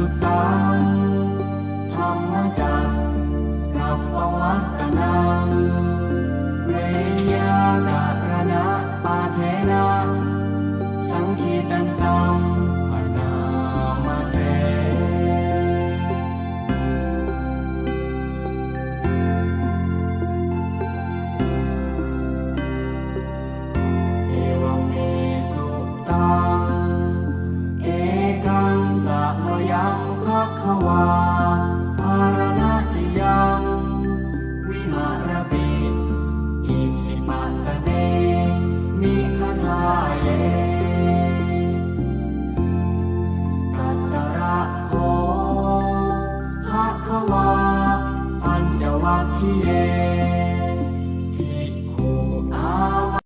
สุตังธรรมจักกับปวัตตนังาภารณะสยังหารติอิสิปัตเนมิคทาเยตัตตระโคหะควาปัญจวัคคีเย